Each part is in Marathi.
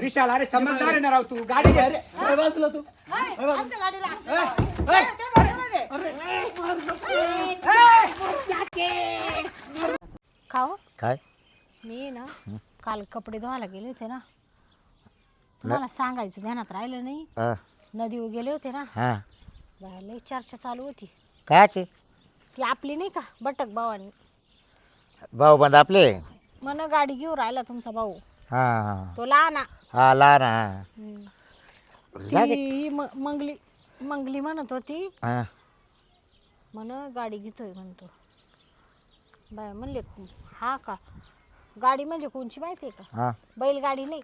विशाल अरे समजदार आहे ना राव तू. गाडी घे. रे. बाजूला तू. आमच्या गाडीला. खाओ? काय? मी ना काल कपडे धुवायला गेले होते ना. तुम्हाला सांगायचं ध्यानात राहिलं नाही. हा नदीवर गेले होते ना. हा. बाहेर लई चर्चा चालू होती. कायची? ती आपली नाही का? बटक भावानी. भाऊ बंद आपले? मन गाडी घेऊन राहिला तुमचा भाऊ. हा हा. तो लहाना. हा लहान हा. हम्म. जा दे. ती म- मंगली मंगली म्हणत होती. हा. म्हण गाडी घेतोय म्हणतो. बाय म्हणले हा का? गाडी म्हणजे कोणची माहिती आहे का? हा. बैलगाडी नाही.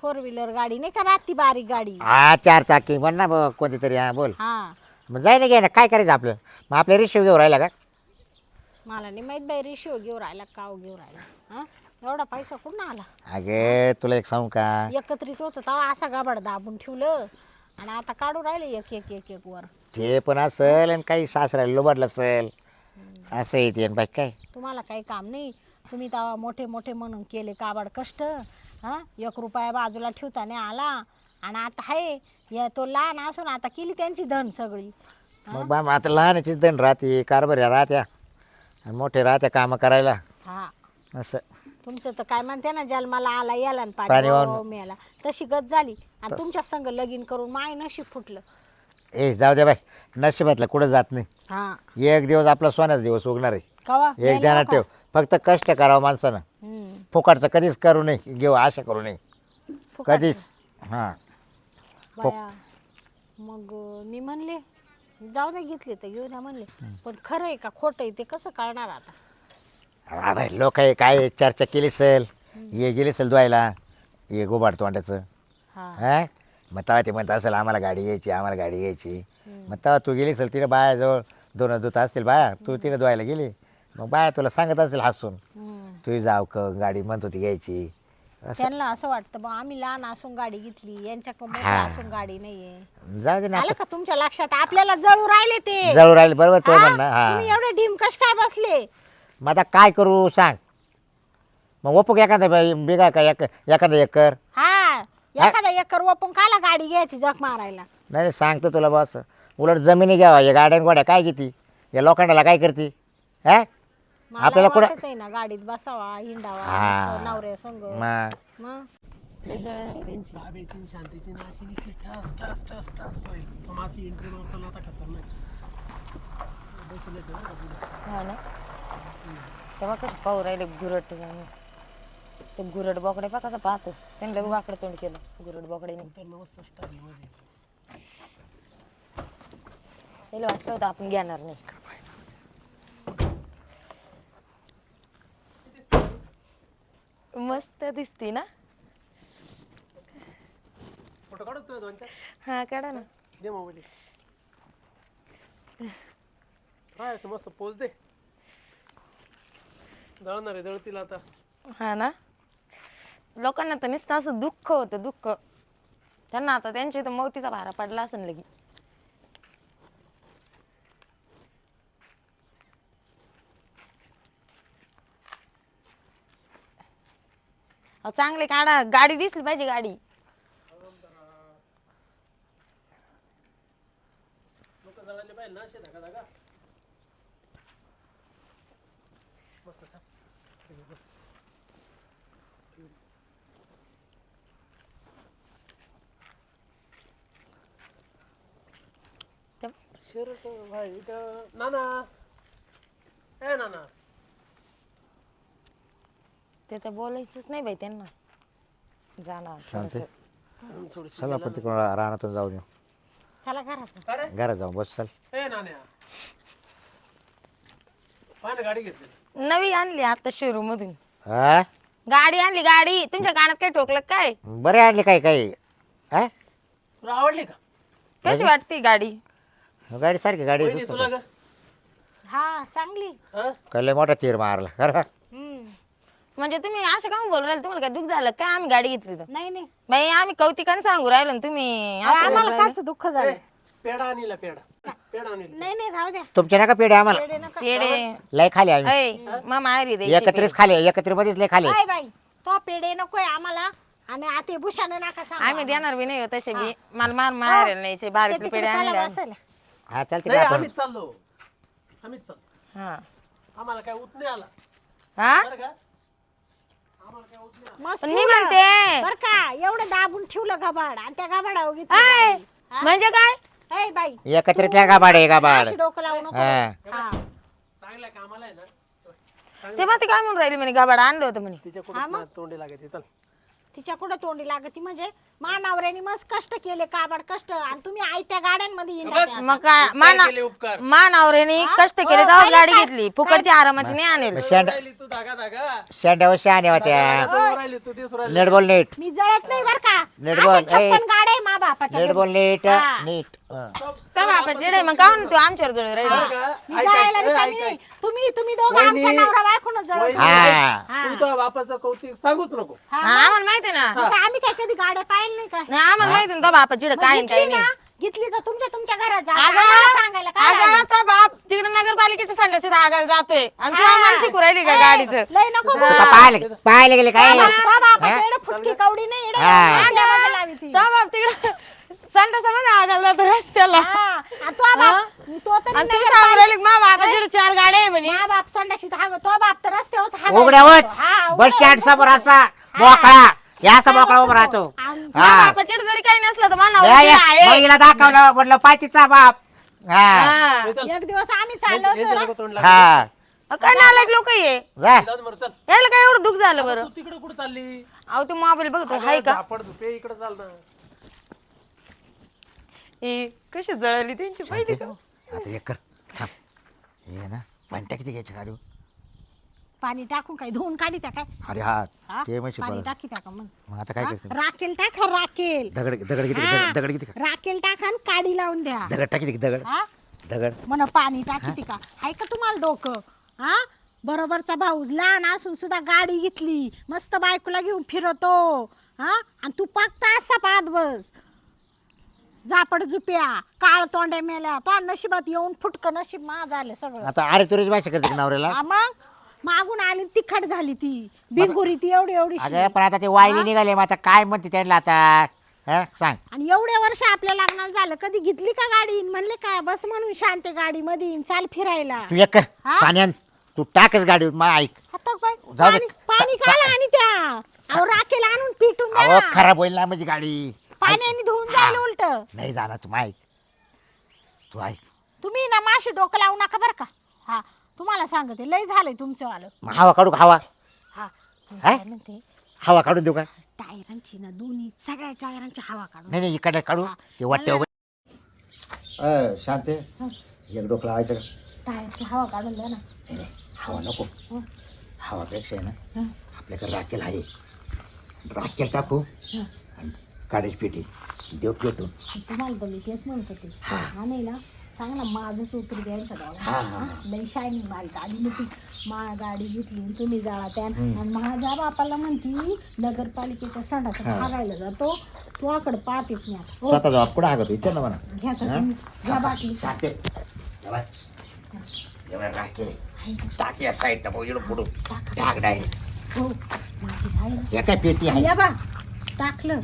फोर व्हीलर गाडी नाही का? राती बारीक गाडी. हा चार चाकी. म्हण ना भाऊ कोणती तरी हा बोल. हा. मग जाय ना घे ना. काय करायचं आपलं? मग आपल्या रिक्षेव घेऊन राहिला का? मला नाही माहीत बाई रेशिओ घेऊन राहिला काव घेऊन राहिला? हा? एवढा पैसा कुठून आला? अगे तुला एक सांगू का? एकत्रित होतं तेव्हा असा गाबाड दाबून ठेवलं. आणि आता काढू राहिले एक एक एक एक वर. ते पण असेल आणि काही सासऱ्याला लोबाडलं असेल. असं येते आणि बाकी काय? तुम्हाला काही काम नाही. तुम्ही तेव्हा मोठे मोठे म्हणून केले काबाड कष्ट. हा? एक रुपया बाजूला ठेवता नाही आला. आणि आता आहे या तो लहान असून आता केली त्यांची धन सगळी. मग बा आता लहानाचीच दण राहते कारभाऱ्या राहत्या. आणि मोठे राहत्या कामं करायला. हा. असं. तुमचं तर काय म्हणते ना जन्माला आला याला आणि पाणी पाणी वाहून. वाहून. मेला. तशी गत झाली आणि तुमच्या संग लगीन करून माय नशीब फुटलं. ए जाऊ दे बाय नशिबातलं कुठं जात नाही. हा. एक दिवस आपला सोन्याचा दिवस उगणार आहे. कवा? एक ध्यानात? ठेव. फक्त कष्ट करावं माणसानं. फुकाटचं कधीच करू नये. घेऊ आशा करू नये. कधीच. हां. मग अं, मी म्हणले जाऊ दे घेतले तर घेऊ द्या म्हणले. पण खरं आहे का खोटं आहे ते कसं कळणार आता? लोक हे काय चर्चा केली असेल ये गेली असेल धुवायला ये गोबाड तोंडाचं. हा. हा? मग तेव्हा ते म्हणत असेल आम्हाला गाडी घ्यायची आम्हाला गाडी घ्यायची. मग तेव्हा तू गेली असेल तिने बायाजवळ दोन धुत असतील बाया तू तिने धुवायला गेली. मग बाया तुला सांगत असेल हसून. हम्म. तुझी जाव क गाडी म्हणत होती घ्यायची. त्यांना असं वाटतं बा आम्ही लहान असून गाडी घेतली यांच्या मोठं हा. असून गाडी नाहीये. जाऊ दे ना आलं का तुमच्या लक्षात? आपल्याला जळू राहिले ते. जळू राहिले बरोबर तो हा? म्हणणं तुम्ही हा एवढे ढीम कश काय बसले? मग आता काय करू सांग. मग ओपू का एखादा बाई बिगा का एक एखादा एकर हा एखादा एकर वपून काला गाडी घ्यायची जख मारायला? नाही नाही, सांगतो तुला बस. उलट जमिनी घ्यावा या गाड्या गोड्या काय किती या लोखंडाला काय करते? हा? आपल्याला कुठं- वाटत आहे ना गाडीत बसावा हिंडावा हा. मस्त नवऱ्या संग. मग? मग? बाबेची शांतीची नाशी नुसती ठस ठस ठस ठस होईल माझी एंट्री मारताना आता खतरनाक बसले ते बरं का पुढे. हा ना? तेव्हा कसं पाहू राहिले गुरट ते गुरड बोकडे पा कसं पाहतो. त्यांनी लगेच वाकडं तोंड केलं गुरड बोकड्याने. तर मस्त स्टाईल मध्ये त्याला वाटलं होतं आपण घेणार नाही. मस्त दिसते ना? फोटो काढू तुझ्या दोन चार? हा काढा ना. दे मोबाईल. काय असं मस्त पोच दे. जळणार आहे जळतील आता. हा ना? लोकांना तर नुसतं असं दुःख होतं दुःख. त्यांना आता त्यांच्या इथं मौतीचा भारा पडला असेल लगी अहो, चांगले काढा. गाडी दिसली पाहिजे गाडी. लोक जळाले पाहिजे ना असे धका धका मस्त का ठीक आहे, बस. ते- शरट भाई इथं. नाना. ए नाना. ते तर बोलायचंच नाही बाई त्यांना. जाणार चालतंय. थोडंसं. थोडीशी चल आपण तिकडून रानातून जाऊन येऊ. चला घराचं. घरात जाऊ बस चल. ए गाडी घेतली? नवी आणली आता शोरूम मधून हा? गाडी आणली गाडी. तुमच्या कानात काय ठोकलं काय? बरे आणले काय काही हा? तुला आवडली का? कशी वाटते गाडी? गाडी सारखी गाडी वहिनी तुला ग. हा चांगली. हा? कल्ले मोठा तीर मारला. खरं. म्हणजे तुम्ही असं का बोलू राहिले तुम्हाला काय दुःख झालं? काय आम्ही गाडी घेतली तर? नाही नाही. बाई आम्ही कौतिकाने सांगू राहिलो ना तुम्ही. असं बोलू आम्हाला राहिले. काच दुःख झालं. पेडा आणला पेडा आणेल. नाही नाही राहू द्या. तुमच्या नका पेढे आम्हाला. नका. पेढे. लय खाली आम्ही ऐ मग माहेरी द्यायची एकत्रित खाले एकत्रित मध्येच लय खाले काय बाई तो पेढे नकोय आम्हाला. आणि आता भूषाने नका सांगू आम्ही देणार बी नाही हो तसे बी. मला मार माहेर न्यायचे ते बारीक तिकडे पेढे आणले. हा चालते नाही आपण? आम्हीच चाललो. आम्हीच चाललो. हा. आम्हाला काय उत नाही आला. हा? बरं का आम्हाला काय उत नाही मस्त पण मी ठेवलं. म्हणते. बर का एवढं दाबून ठेवलं गबाड आणि त्या गबाडावर ऐ, घेतलं म्हणजे काय? ए बाई. एकत्रित लय गाबाड आहे गाबाड. अशी डोकं लावू नको. हा. हा. चांगल्या कामाला आहे ना. ते मग ते काय म्हणून राहिले म्हणे गाबाड आणलं होतं म्हणे. तिच्या हा कुठे तोंडी लागायची चल. तिच्या कुठं तोंडी लागती म्हणजे मानावऱ्याने मस्त कष्ट केले काबाड कष्ट आणि तुम्ही आयत्या गाड्यांमध्ये हिंडता. मग काय केले उपकार हा? कष्ट केले हो, तेव्हा काय गाडी काय? घेतली फुकटची आरामाची नाही आणेल शेंड राहिली तू धागा धागा शेंड्यावर शहाण्या होत्या समोर राहिली तू दिसू राहिली नीट बोल नीट मी जळत नाही बर का नीट अशा बोल, ए. छप्पन गाड्या आहे मा बापाच्या नीट घरी. बोल नीट हा. नीट. त्या मग काहून तू आमच्यावर जळू राहिली? मी नाही. तुम्ही तुम्ही दोघं वहिनी- आमच्या नवरा बायकोनं जळत वहिनी, हा. हा. तू तर बापाचं कौतिक सांगूच नको हा, हा, आम्हाला माहिती ना मग आम्ही काय कधी गाड्या पाहिल्या नाही का नाही आम्हाला माहिती ना तो बापा चिड मग काय न घेतली काय ना नाही घेतली तर तुमच्या तुमच्या घरात जा अगं, आम्हाला सांगायला काय अगं लागलं? तो बाप तिकडे नगरपालिकेच्या संडासीत आगायला जातोय आणि तू आम्हाला शिकू राहिली का गाडीचं लय नको तू बोलू. का पाहायला पाहायला गेले काय तो बाप- तो बापाच्या? एवढं फुटकी कवडी नाही एवढं हा. मांड्या बाजूला लावी ती. तो बाप तिकडे संडासामध्ये आगायला जातो रस्त्याला. हा, आणि तो बाप तो तरी आणि तू नगरपालिका- सांगू राहिली मा बापा चिड चार गाड्या आहे म्हणे. मा बाप संडाशीत हा तो बाप तर रस्त्यावर हागायला उघड्यावच जातो. हा, बस स्टँड समोर बसतो. असा मोकळा. या असा मोकळा उभा? राहतो. आणि मा हा. बापा चिड जरी काही नसलं तर मा या, नवरा या. आहे. मग हिला दाखवलं म्हटलं पाय तिचा बाप. हा. हा. एक दिवस आम्ही चाललो होतो. नको तोंड. हा. काय नालायक लोक ये जा. जाऊ दे बरं, चल. यायला काय एवढं दुःख झालं बरं? तू तिकडे कुठे चालली? अहो ते मोबाईल बघतो हाय का? इकडे चाल ना. ए कशी जळली त्यांची पहिली का? आता एक कर. थांब. हे ना पाणी किती घ्यायच्या पाणी टाकून काय? धुवून काढी त्या काय? अरे हा हा? ते पाणी टाकी त्या का मग मग आता काय हा? करते? राखेल टाका राखेल. दगड दगड किती हा. दगड दगड किती का? राखेल टाका आणि काडी लावून द्या. दगड टाकी दगड. हा? दगड. म्हण पाणी टाकी ती का? हाय का तुम्हाला डोकं? हा? बरोबरचा भाऊ लहान असून सुद्धा गाडी घेतली. मस्त बायकोला घेऊन फिरतो. हा? आणि तू पाकता असा पाहत बस झापड झुप्या काळ तोंड्या मेल्या तो नशिबात येऊन फुटकं नशीब मा झालं सगळं. आता अरे तुरीची भाषा करते का नवऱ्याला? हा मग? मागून आली आणि तिखट झाली ती. बिंगुरी ती एवढी एवढी अगं पण आता ते वायली निघाले मग आता काय म्हणते त्यांना आता? हा सांग. आणि एवढ्या वर्ष आपल्या लग्नाला झालं. कधी घेतली का गाडी? म्हणले का बस म्हणून शांत गाडी मध्ये चाल फिरायला. तू एक कर हा? पाणी आण. तू टाकच गाडी मग ऐक. आता काय जाऊ दे. पाणी पाणी काला आणि त्या. अहो राखेल आणून पिटून द्या अहो ना. खराब होईल ना माझी गाडी. पाण्याने धुवून जाईल उलट. नाही जाणार तू ऐक. तू ऐक. तुम्ही ना माशी डोकं लावू नका बरं का? हा तुम्हाला सांगते लय झालंय तुमचं वालं मग हवा काढू का? हवा? हा. मी हा? काय म्हणते? हवा काढून देऊ का? टायरांची ना दोन्ही सगळ्या टायरांची हवा काढून नाही नाही इकडे काढू. ते वाटते शांत एक डोकं लावायचं का? टायरची हवा काढून द्या ना. नाही, नाही, हवा नको. हं. हवापेक्षा आहे ना हं. आपल्याकडे राखेल आहे. राखेल टाकू. हं. काढायची पेटी. देव पेटून आणि तुम्हाला तर मी तेच म्हणत होते. हा. हा नाही ना चांगला माझंच उतरू द्यायचं हा, हा. हा? लई शायनिंग माल गाडी मोठी मा गाडी घेतली आणि तुम्ही जाळा त्या. हम्म. आणि माझ्या बापाला म्हणती नगरपालिकेच्या सणाचा हा. जातो. तू आकडे पाहतेच नाही हो, स्वतः जबाब कुठं हागत विचार ना घ्या हा? तुम्ही, घ्या बाटली. शांते राखेल टाक या साईड ना इकडं पुढं. टाक. डायरेक्ट हो माझी साडी या काय पेटी आहे? या बा. टाकलं.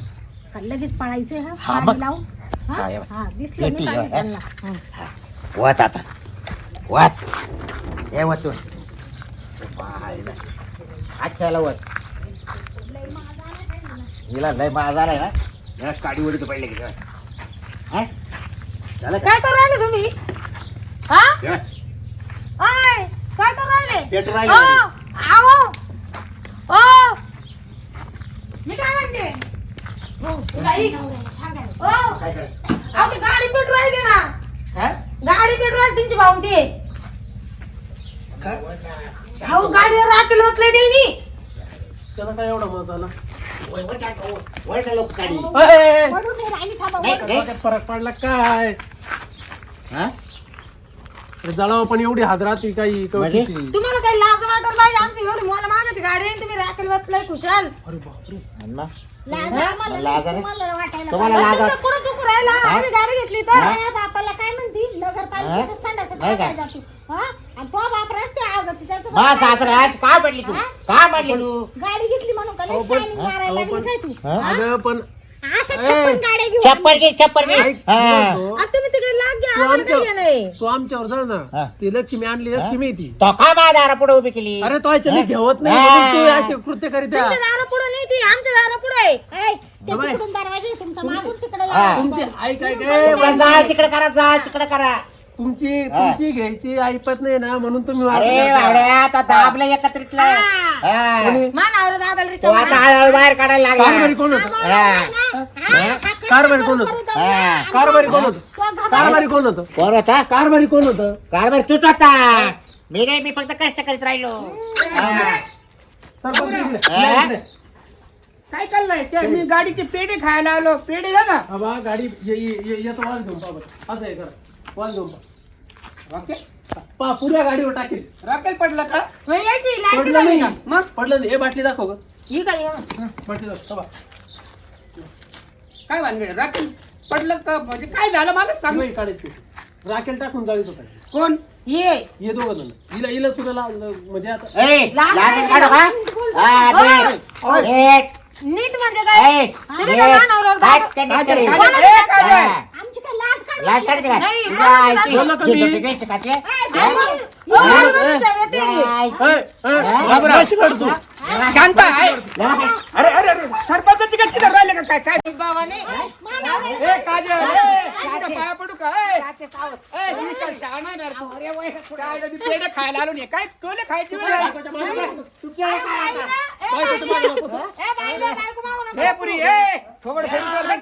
का लगेच पळायचंय हा हा, मग. लावून हा? हा, या. हा दिसलं पेटी, नाही हा. त्यांना हं. हा. वात आता वात ये वत हिला लय माझा आलाय ना काडी वडीत पडले की. हा? झालं का काय करू राहिले तुम्ही हा. आय काय करू राहिले पेटू राहिलं ओ मी काय म्हणते बाई, ओ, काय करायचं? गाडी पेट राहिली ना हा? गाडी पेट राहिली तुमची भाऊ ते काय? अहो गाडीवर राखेल होतलंय त्यांनी त्याला काय एवढा मजा आला वर- वर टाक, वर- वर टाक लवकर गाडी वळून नाही राहिली थांबा नाही, वळून. नाही. डोक्यात फरक पडला काय हा? अरे जळावं पण एवढी हादराती काही म्हणजे? तुम्हाला काही लाज वाटत पाहिजे आमची एवढी मला मागायची गाडी आहे आणि तुम्ही राखेल बसलाय खुशाल अरे बापरे आणि मग? लाज आम्हाला लाज नाही, आहे? तुम्हाला वाटायला तुम्हाला. लाज कुठं दुखू राहिलं? हा? आम्ही गाडी घेतली तर माझ्या बापाला काय म्हणती नगरपालिकेच्या हा? संडासात नाही का? काय जातो हा? आणि तो बाप रस्ते आवडत त्याचं मा बाप सासरा आज का पडली तू हा? का पडली तू गाडी घेतली म्हणून का लय अहो, पण- shining मारायला अहो, लागली पण- काय तू? हा? अगं पण अशा ए. छप्पन गाड्या घेऊन चप्पल घे चप्पल घे ऐक, हा. बोलतो. आणि तुम्ही तिकडे लाग घ्या तू आम्हाला आमच्या- काही नाही तू आमच्यावर हा. ना ती लक्ष्मी आणली लक्ष्मी ती तो का पुढे उभी केली अरे तो याच्या मी हा? घेवत नाही हा. म्हणून तू असे कृत्य करीत आहे. तुमच्या दारा पुढे नाही ती आमच्या दारा पुढे आहे ते. तिकडून दरवाजा तुमचा मागून तिकडे हा. लावा. तुमची ऐक ऐक. जा तिकडे करा जा तिकडे करा तुमची हा. तुमची घ्यायची ऐपत नाही ना म्हणून तुम्ही अरे. वाड्या आता दाबलं एकत्रितलं हा. कोणी? मानावर दाबायला तो रिकामा. आता हळूहळू बाहेर काढायला कारभारी लागला कोण होतं हा. हा, हा, कारभारी कोण होतं? हा. कारभारी कोण तो होतं. कारभारी कोण होतं कोण होता कारभारी कोण होतं कारभार तूच होता मी नाही मी फक्त कष्ट करीत राहिलो हा. सरपंच इकडे. हा? या इकडे. काय चाललंय चे, मी गाडीचे पेढे खायला आलो पेढे द्या ना गाडी ये- ये- ये- येतो वाज घेऊन. असं आहे करा घेऊन पा ओके पा पुऱ्या गाडीवर टाकेल. राखेल पडलं का? यायची, लाइट पडलं झाली नाही. का? मग? पडलं नाही. हे बाटली दाखव ग. ही काय आहे? बाटली दाखव. हा. काय भानगड राखेल पडलं का? म्हणजे काय झालं? मला सांग. नाही काढायची राखेल टाकून जाळीत होता कोण? ये. ये दोघं जण. हिला हिला सुद्धा ला- म्हणजे आता ए, लहान लाजून आहे, काढू का? हा, ओय. नीट. म्हणजे काय? ए, तुम्ही. हा. आमची काय लाज काढते? नाही, तुझ्या आईची का मी? झोपडी? ए, हा? हा? ए, हा? शांत आहे लावा. अरे अरे अरे सरपंचाची राहिले का काय काय ए काजल ए, तुझ्या पाया पडू का ए ए, विशाल, शहाणा आहे ना रे तू. काय झालं, मी पेढे खायला आलो नाही काय तोले खायची वेळ नको. ए, बाईला बायको मागू नका. ए पुरी ए थोबड फोडी बाय-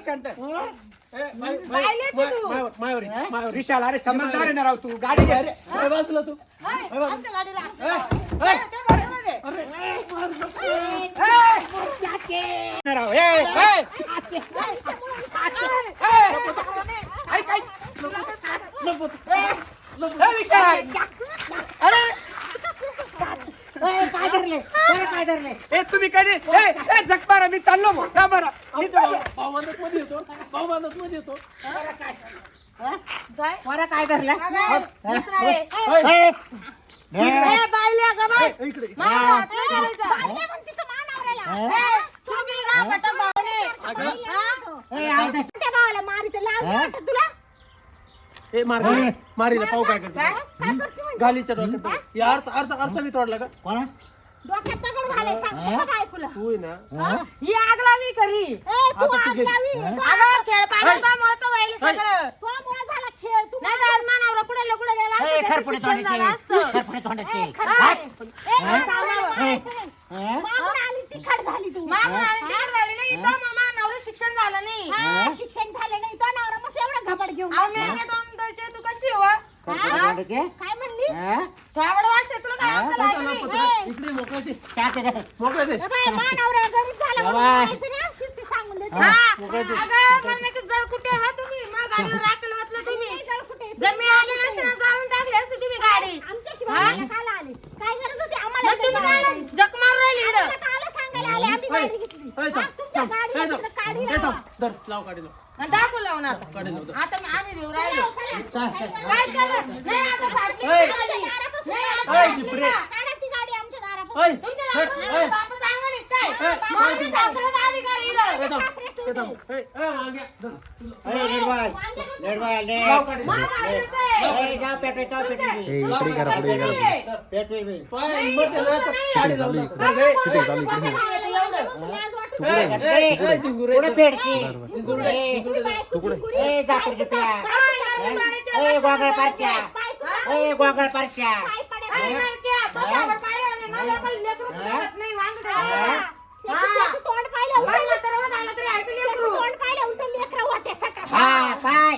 बायलेच माय- तू. मायावर-. विशाल अरे समजदार आहे ना राव तू? गाडी घे. अरे, अरे, बाजूला तू. ए, आमच्या गाडीला. ए, ए, ए, ते बरोबर आहे. अरे, ना राव ए ए. ऐक ऐक. ए, विशाल. अरे. ए तुम्ही काय ए ए जग मारा मी चाललो भाऊ. जा मारा मी आमचा चाललो मध्ये येतो. मध्ये येतो काय? काय धरलं? काय? दुसरं आहे. ए, ए, ए, बाईला का बाई? ए, इकडे मानावर हात नाही घालायचा. बाईला म्हणते का मानावऱ्याला? ए, तुम्ही का पटत भावाने? अगं. हा? ए, आवडतं. त्या भावाला मारित लाज नाही वाटत तुला ए मार मारीला पाहू काय करतो काय काय करते म्हणजे? गालीच्या डोक्यात अर्थ अर्थ अर्थ मी तोडला का कोणा? डोक्यात दगड घालाय सांगते का बायकोला तू आहे ना? ही? आग लावी करी ए तू आता तू आग घे. लावी हा? अगं खेळ पाण्याचा मळतो व्हायला हाय. सगळं. तो मुळे झाला खेळ तू नाही तर मानावर कुठे कुठे गेला असता, ए, त्याचं खरपुडे शिक्षण झालं तोंडाचे. असतं. खरपुडे तोंडाचे. ए, खरं आहे. ए, थांबावं. हा? मागून आली तिखट झाली तू. मागून आली झाली नाही तर मामा नवरं शिक्षण झालं नाही. हा, शिक्षण झालं नाही तो नवरा मग एवढा घबड घेऊन बसला. दोन तू कशी हो? खरपुडे तोंडाचे? काय म्हणली? हा? थोडं वाश हा, हा जर मी आले नसते ना जाळून टाकली असते तुम्ही गाडी. आमच्याशी भांडायला काला आली? काय गरज होती? आम्हाला तुम्ही जक मारून राहिली इकडं आम्हाला काला सांगायला आले? आम्ही गाडी घेतली. थांब, हा, थांब. ए, थांब. धर, लाव काढी लाव. आणि दाखवू लावून आता काढी लाव, धर. आता मी आम्ही देऊ राहिलो चला, चला. काय करणार नाही आता फाटली ए. आमच्या गाडी. दारापासून नाही, काढा आता ए, ती जिपरे. काढा गाडी आमच्या दारापासून. तुमच्या बापाचं अंगण आहे काय सासऱ्याचा अधिकार इकडं. थांब. थांब. ए, मागे. धर. लाव काढी लाव. माझं अधिकार आहे. पाय हिंमत आहे ना, तर काढी. धर, ए, ए. ए. ए, गोगळ पारच्या. ए. तोंड पाहिलं? हो. तोंड पाहिलं उलट लेकरं होते सकाळ हा, पाय.